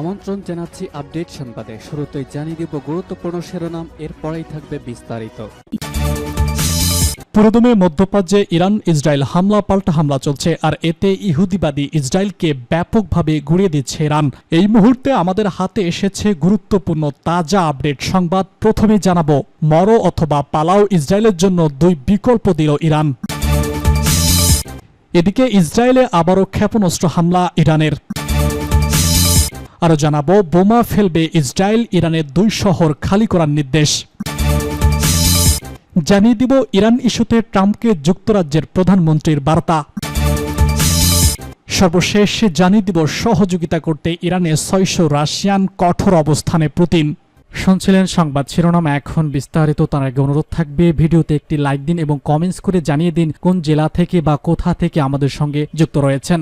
আমন্ত্রণ জানাচ্ছি আপডেট সংবাদে। শুরুতেই জানিয়ে দিব গুরুত্বপূর্ণ শিরোনাম, এরপরেই থাকবে বিস্তারিত। পুরোদমে মধ্যপ্রাচ্যে ইরান ইসরায়েল হামলা, পাল্টা হামলা চলছে, আর এতে ইহুদিবাদী ইসরায়েলকে ব্যাপকভাবে গুড়িয়ে দিচ্ছে ইরান। এই মুহূর্তে আমাদের হাতে এসেছে গুরুত্বপূর্ণ, তাজা আপডেট সংবাদ। প্রথমে জানাব, মরো অথবা পালাও ইসরায়েলের জন্য দুই বিকল্প দিল ইরান। এদিকে ইসরায়েলে আবারও ক্ষেপণাস্ত্র হামলা, ইরানের আরও জানাব, বোমা ফেলবে ইসরায়েল, ইরানের দুই শহর খালি করার নির্দেশ। জানিয়ে দিব, ইরান ইস্যুতে ট্রাম্পকে যুক্তরাজ্যের প্রধানমন্ত্রীর বার্তা। সর্বশেষ জানিয়ে দিব, সহযোগিতা করতে ইরানে ছয়শো রাশিয়ান কঠোর অবস্থানে পুতিন। শুনছিলেন সংবাদ শিরোনাম, এখন বিস্তারিত, তার আগে অনুরোধ থাকবে, ভিডিওতে একটি লাইক দিন এবং কমেন্টস করে জানিয়ে দিন, কোন জেলা থেকে বা কোথা থেকে আমাদের সঙ্গে যুক্ত রয়েছেন।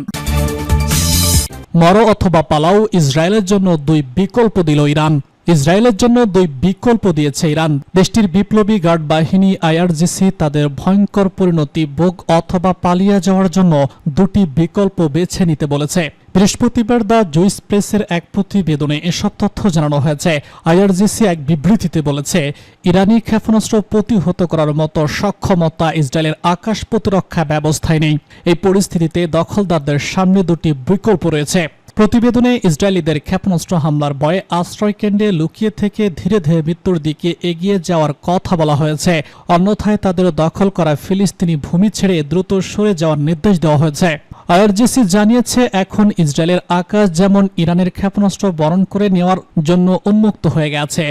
মরো অথবা পালাও ইসরায়েলের জন্য দুই বিকল্প দিল ইরান। ইসরায়েলের জন্য দুই বিকল্প দিয়েছে ইরান। দেশটির বিপ্লবী গার্ড বাহিনী আইআরজিসি তাদের ভয়ঙ্কর পরিণতি ভোগ অথবা পালিয়ে যাওয়ার জন্য দুটি বিকল্প বেছে নিতে বলেছে। বৃহস্পতিবার দ্য জুইস প্রেসের এক প্রতিবেদনে এসব তথ্য জানানো হয়েছে। আইআরজিসি এক বিবৃতিতে বলেছে, ইরানি ক্ষেপণাস্ত্র প্রতিহত করার মতো সক্ষমতা ইসরায়েলের আকাশ প্রতিরক্ষা ব্যবস্থায় নেই। এই পরিস্থিতিতে দখলদারদের সামনে দুটি বিকল্প রয়েছে। প্রতিবেদনে ইসরায়েলিদের ক্ষেপণাস্ত্র হামলার ভয়ে আশ্রয়কেন্দ্রে লুকিয়ে থেকে ধীরে ধীরে মৃত্যুর দিকে এগিয়ে যাওয়ার কথা বলা হয়েছে। অন্যথায় তাদের দখল করা ফিলিস্তিনি ভূমি ছেড়ে দ্রুত সরে যাওয়ার নির্দেশ দেওয়া হয়েছে। আইআরজিসি জানিয়েছে, এখন ইসরায়েলের আকাশ যেমন ইরানের ক্ষেপণাস্ত্র বরণ করে নেওয়ার জন্য উন্মুক্ত হয়ে গেছে,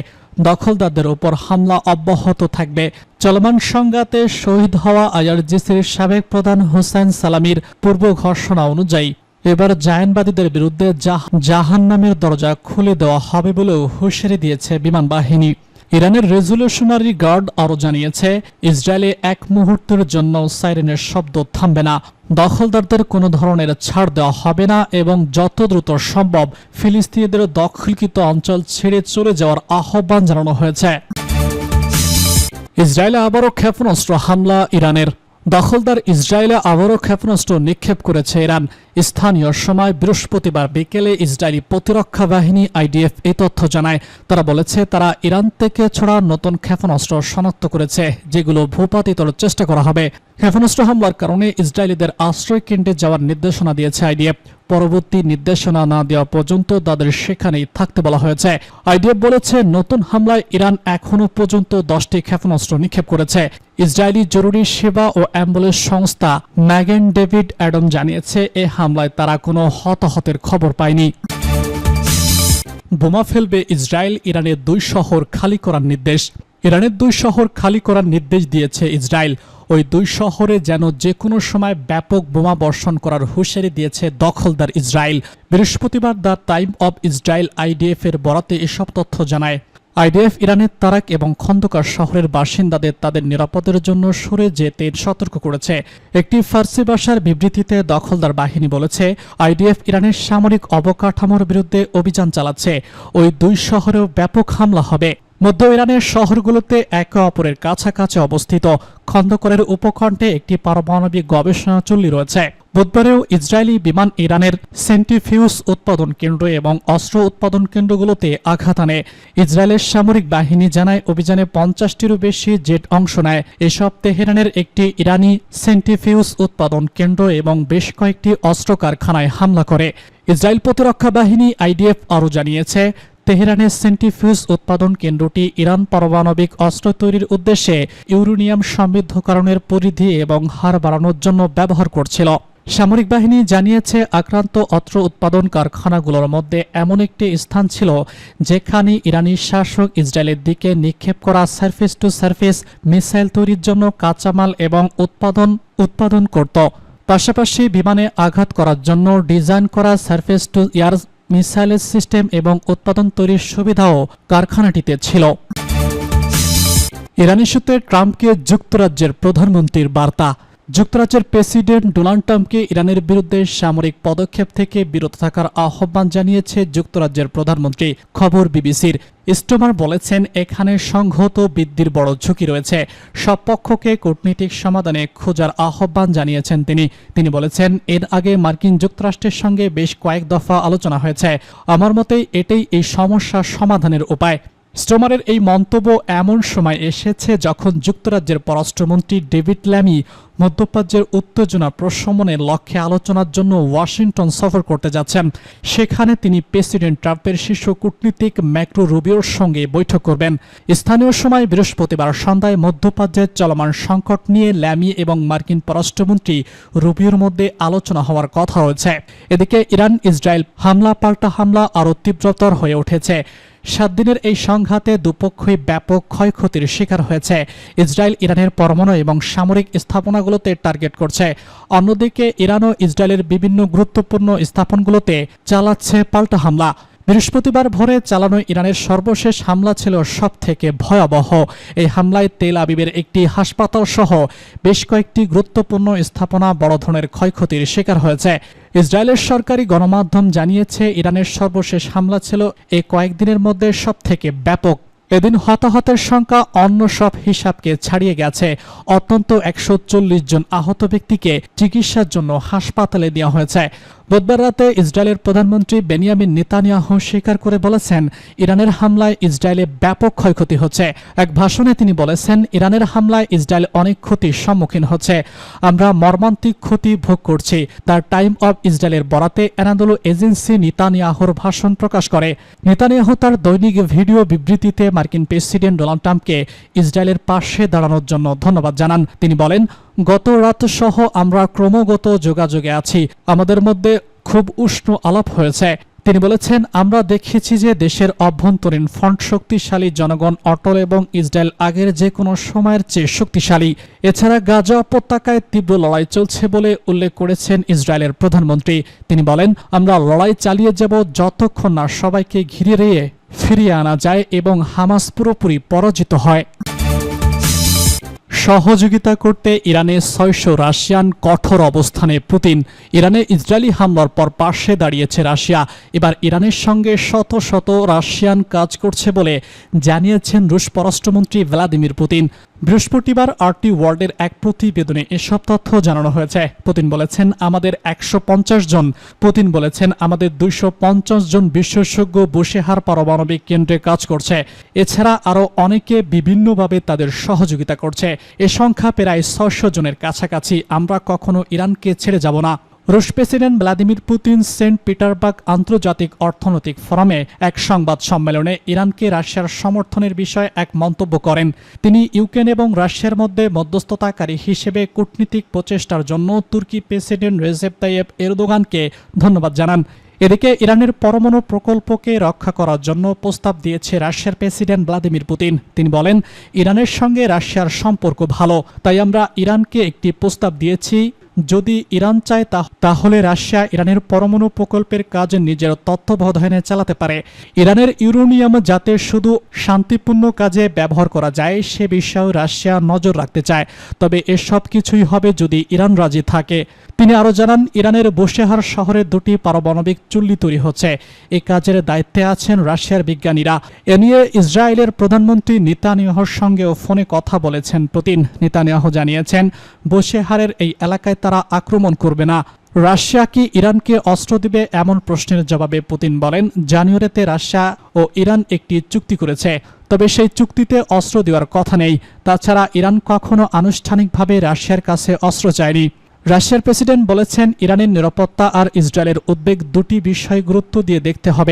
দখলদারদের উপর হামলা অব্যাহত থাকবে। চলমান সংঘাতে শহীদ হওয়া আইআরজিসির সাবেক প্রধান হোসেন সালামির পূর্ব ঘোষণা অনুযায়ী এবার জায়নবাদীদের বিরুদ্ধে জাহান নামের দরজা খুলে দেওয়া হবে বলেও হুঁশিয়ারি দিয়েছে বিমান বাহিনী। ইরানের রেজলিউশনারি গার্ড আরও জানিয়েছে, ইসরায়েলে এক মুহূর্তের জন্য সাইরেনের শব্দ থামবে না। দখলদারদের কোনো ধরনের ছাড় দেওয়া হবে না এবং যত দ্রুত সম্ভব ফিলিস্তিনিদের দখলকৃত অঞ্চল ছেড়ে চলে যাওয়ার আহ্বান জানানো হয়েছে। ইসরায়েলে আবারও ক্ষেপণাস্ত্র হামলা ইরানের। দখলদার ইসরায়েলে আবারও ক্ষেপণাস্ত্র নিক্ষেপ করেছে ইরান। স্থানীয় সময় বৃহস্পতিবার বিকেলে ইসরায়েলি প্রতিরক্ষা বাহিনী আইডিএফ এই তথ্য জানায়। তারা বলেছে, তারা ইরান থেকে ছড়া নতুন ক্ষেপণাস্ত্র শনাক্ত করেছে, যেগুলো ভূপাতিতর চেষ্টা করা হবে। ক্ষেপণাস্ত্র হামলার কারণে ইসরায়েলিদের আশ্রয় কেন্দ্রে যাওয়ার নির্দেশনা দিয়েছে আইডিএফ। পরবর্তী নির্দেশনা না দেওয়া পর্যন্ত তাদের সেখানেই থাকতে বলা হয়েছে। আইডিএফ বলেছে, নতুন হামলায় ইরান এখনও পর্যন্ত দশটি ক্ষেপণাস্ত্র নিক্ষেপ করেছে। ইসরায়েলি জরুরি সেবা ও অ্যাম্বুলেন্স সংস্থা ম্যাগেন ডেভিড অ্যাডম জানিয়েছে, এ হামলায় তারা কোনো হতাহতের খবর পায়নি। বোমা ফেলবে ইসরায়েল ইরানের দুই শহর খালি করার নির্দেশ। ইরানের দুই শহর খালি করার নির্দেশ দিয়েছে ইসরায়েল। ওই দুই শহরে যেন যে কোনো সময় ব্যাপক বোমা বর্ষণ করার হুঁশিয়ারি দিয়েছে দখলদার ইসরায়েল। বৃহস্পতিবার the time of Israel IDF এর বরাতে এসব তথ্য জানায়। আইডিএফ ইরানের তারাক এবং খন্দকার শহরের বাসিন্দাদের তাদের নিরাপদের জন্য সরে যেতে সতর্ক করেছে। একটি ফার্সি ভাষার বিবৃতিতে দখলদার বাহিনী বলেছে, আইডিএফ ইরানের সামরিক অবকাঠামোর বিরুদ্ধে অভিযান চালাচ্ছে। ওই দুই শহরেও ব্যাপক হামলা হবে। মধ্য ইরানের শহরগুলোতে একে অপরের কাছাকাছি অবস্থিত খন্দকরের উপকণ্ঠে একটি পারমাণবিক গবেষণা চল্লি রয়েছে। বুধবারেও ইসরায়েলি বিমান ইরানের সেন্টিফিউস উৎপাদন কেন্দ্র এবং অস্ত্র উৎপাদন কেন্দ্রগুলোতে আঘাত আনে। ইসরায়েলের সামরিক বাহিনী জানায়, অভিযানে পঞ্চাশটিরও বেশি জেট অংশ নেয়। এসব তেহরানের একটি ইরানি সেন্টিফিউস উৎপাদন কেন্দ্র এবং বেশ কয়েকটি অস্ত্র কারখানায় হামলা করে। ইসরায়েল প্রতিরক্ষা বাহিনী আইডিএফ আরও জানিয়েছে তেহরানের সেন্টিফিউজ উৎপাদন কেন্দ্রটি ইরান পারমাণবিক অস্ত্র তৈরির উদ্দেশ্যে ইউরেনিয়াম সমৃদ্ধকরণের পরিধি এবং হার বাড়ানোর জন্য ব্যবহার করছিল। সামরিক বাহিনী জানিয়েছে, আক্রান্ত অস্ত্র উৎপাদন কারখানাগুলোর মধ্যে এমন একটি স্থান ছিল যেখানে ইরানি শাসক ইসরায়েলের দিকে নিক্ষেপ করা সার্ফেস টু সার্ফেস মিসাইল তৈরির জন্য কাঁচামাল এবং উৎপাদন উৎপাদন করত। পাশাপাশি বিমানে আঘাত করার জন্য ডিজাইন করা সার্ফেস টু এয়ার মিসাইলের সিস্টেম এবং উৎপাদন তৈরির সুবিধাও কারখানাটিতে ছিল। ইরানি সূত্রে ট্রাম্পকে যুক্তরাজ্যের প্রধানমন্ত্রীর বার্তা। যুক্তরাজ্যের প্রেসিডেন্ট ডোনাল্ড ট্রাম্পকে ইরানের বিরুদ্ধে সামরিক পদক্ষেপ থেকে বিরত থাকার আহ্বান জানিয়েছে যুক্তরাজ্যের প্রধানমন্ত্রী। খবর বিবিসির। স্টোমার বলেছেন, এখানে সংহত বৃদ্ধির বড় ঝুঁকি রয়েছে। সব পক্ষকে কূটনীতিক সমাধানে খোঁজার আহ্বান জানিয়েছেন তিনি। তিনি বলেছেন, এর আগে মার্কিন যুক্তরাষ্ট্রের সঙ্গে বেশ কয়েক দফা আলোচনা হয়েছে। আমার মতে, এটাই এই সমস্যা সমাধানের উপায়। স্টোমারের এই মন্তব্য এমন সময় এসেছে যখন যুক্তরাজ্যের পররাষ্ট্রমন্ত্রী ডেভিড ল্যামি মধ্যপ্রাচ্যের উত্তেজনা প্রশমনের লক্ষ্যে আলোচনার জন্য ওয়াশিংটন সফর করতে যাচ্ছেন। সেখানে তিনি প্রেসিডেন্ট ট্রাম্পের শীর্ষ কূটনীতিক ম্যাক্রো রুবিওর সঙ্গে বৈঠক করবেন। স্থানীয় সময় বৃহস্পতিবার সন্ধ্যায় মধ্যপ্রাচ্যের চলমান সংকট নিয়ে ল্যামি এবং মার্কিন পররাষ্ট্রমন্ত্রী রুবিওর মধ্যে আলোচনা হওয়ার কথা রয়েছে। এদিকে ইরান ইসরায়েল হামলা, পাল্টা হামলা আরও তীব্রতর হয়ে উঠেছে। সাত দিনের এই সংঘাতে দুপক্ষই ব্যাপক ক্ষয়ক্ষতির শিকার হয়েছে। ইসরায়েল ইরানের পরমাণু এবং সামরিক স্থাপনাগুলোতে টার্গেট করছে। অন্যদিকে ইরান ও ইসরায়েলের বিভিন্ন গুরুত্বপূর্ণ স্থাপনগুলোতে চালাচ্ছে পাল্টা হামলা। বৃহস্পতিবার ভোরে চালানো ইরানের সর্বশেষ হামলা ছিল সব থেকে ভয়াবহ। এই হামলায় তেল আবিবের একটি হাসপাতাল সহ বেশ কয়েকটি গুরুত্বপূর্ণ স্থাপনা বড় ধরনের ক্ষয়ক্ষতির শিকার হয়েছে। ইসরায়েলের সরকারি গণমাধ্যম জানিয়েছে, ইরানের সর্বশেষ হামলা ছিল এই কয়েকদিনের মধ্যে সব থেকে ব্যাপক। এদিন হতাহতের সংখ্যা অন্য সব হিসাবকে ছাড়িয়ে গেছে। অত্যন্ত একশো চল্লিশ জন আহত ব্যক্তিকে চিকিৎসার জন্য হাসপাতালে দেওয়া হয়েছে। বুধবার রাতে ইসরায়েলের প্রধানমন্ত্রী বেনিয়ামিন নেতানিয়াহু স্বীকার করে বলেছেন, ইরানের হামলায় ইসরায়েলে ব্যাপক ক্ষয়ক্ষতি হচ্ছে। এক ভাষণে তিনি বলেছেন, ইরানের হামলায় ইসরায়েল অনেক ক্ষতির সম্মুখীন হচ্ছে। আমরা মর্মান্তিক ক্ষতি ভোগ করছি। তার টাইম অব ইসরায়েলের বরাতে এনাদোলো এজেন্সি নেতানিয়াহুর ভাষণ প্রকাশ করে। নেতানিয়াহু তার দৈনিক ভিডিও বিবৃতিতে মার্কিন প্রেসিডেন্ট ডোনাল্ড ট্রাম্পকে ইসরায়েলের পাশে দাঁড়ানোর জন্য ধন্যবাদ জানান। তিনি বলেন গত রাত সহ আমরা ক্রমাগত যোগাযোগে আছি। আমাদের মধ্যে খুব উষ্ণ আলাপ হয়েছে। তিনি বলেছেন, আমরা দেখেছি যে দেশের অভ্যন্তরীণ ফ্রন্ট শক্তিশালী জনগণ অটল এবং ইসরায়েল আগের যে কোনো সময়ের চেয়ে শক্তিশালী। এছাড়া গাজা উপত্যকায় তীব্র লড়াই চলছে বলে উল্লেখ করেছেন ইসরায়েলের প্রধানমন্ত্রী। তিনি বলেন, আমরা লড়াই চালিয়ে যাব যতক্ষণ না সবাইকে ঘিরে রেয়ে ফিরিয়ে আনা যায় এবং হামাস পুরোপুরি পরাজিত হয়। সহযোগিতা করতে ইরানে ছয়শো রাশিয়ান কঠোর অবস্থানে পুতিন। ইরানে ইসরায়েলি হামলার পর পাশে দাঁড়িয়েছে রাশিয়া। এবার ইরানের সঙ্গে শত শত রাশিয়ান কাজ করছে বলে জানিয়েছেন রুশ পররাষ্ট্রমন্ত্রী ভ্লাদিমির পুতিন। বৃহস্পতিবার আরটি ওয়ার্ল্ডের এক প্রতিবেদনে এসব তথ্য জানানো হয়েছে। পুতিন বলেছেন, আমাদের একশো পঞ্চাশ জন। পুতিন বলেছেন, আমাদের দুইশো পঞ্চাশ জন বিশেষজ্ঞ বসেহার পারমাণবিক কেন্দ্রে কাজ করছে। এছাড়া আরও অনেকে বিভিন্নভাবে তাদের সহযোগিতা করছে। এ সংখ্যা প্রায় ছশো জনের কাছাকাছি। আমরা কখনো ইরানকে ছেড়ে যাব না। রুশ president Vladimir Putin Saint Petersburg আন্তর্জাতিক অর্থনৈতিক ফোরামে এক সংবাদ সম্মেলনে ইরানকে রাশিয়ার সমর্থনের বিষয়ে এক মন্তব্য করেন। তিনি ইউক্রেন এবং রাশিয়ার মধ্যে মধ্যস্থতাকারী হিসেবে কূটনীতিক প্রচেষ্টার জন্য তুর্কি প্রেসিডেন্ট রেজেপ তাইয়েব এরদোগানকে ধন্যবাদ জানান। এদিকে ইরানের পরমাণু প্রকল্পকে রক্ষা করার জন্য প্রস্তাব দিয়েছে রাশিয়ার প্রেসিডেন্ট ভ্লাদিমির পুতিন। তিনি বলেন, ইরানের সঙ্গে রাশিয়ার সম্পর্ক ভালো, তাই আমরা ইরানকে একটি প্রস্তাব দিয়েছি যদি ইরান চায় তাহলে রাশিয়া ইরানের পরমাণু প্রকল্পের কাজ নিজের তত্ত্বাবধানে চালাতে পারে। ইরানের ইউরোনিয়াম যাতে শুধু শান্তিপূর্ণ কাজে ব্যবহার করা যায়, সে বিষয়েও রাশিয়া নজর রাখতে চায়। তবে এসব কিছুই হবে যদি ইরান রাজি থাকে। তিনি আরও জানান, ইরানের বসেহার শহরে দুটি পারমাণবিক চুল্লি তৈরি হচ্ছে। এই কাজের দায়িত্বে আছেন রাশিয়ার বিজ্ঞানীরা। এ নিয়ে ইসরায়েলের প্রধানমন্ত্রী নেতানিয়াহুর সঙ্গেও ফোনে কথা বলেছেন পুতিন। নেতানিয়াহু জানিয়েছেন বসেহারের এই এলাকায় তারা আক্রমণ করবে না। রাশিয়া কি ইরানকে অস্ত্র দিবে এমন প্রশ্নের জবাবে পুতিন বলেন, জানুয়ারিতে রাশিয়া ও ইরান একটি চুক্তি করেছে। তবে সেই চুক্তিতে অস্ত্র দেওয়ার কথা নেই। তাছাড়া ইরান কখনো আনুষ্ঠানিকভাবে রাশিয়ার কাছে অস্ত্র চায়নি। রাশিয়ার প্রেসিডেন্ট বলেছেন, ইরানের নিরাপত্তা আর ইসরায়েলের উদ্বেগ দুটি বিষয় গুরুত্ব দিয়ে দেখতে হবে।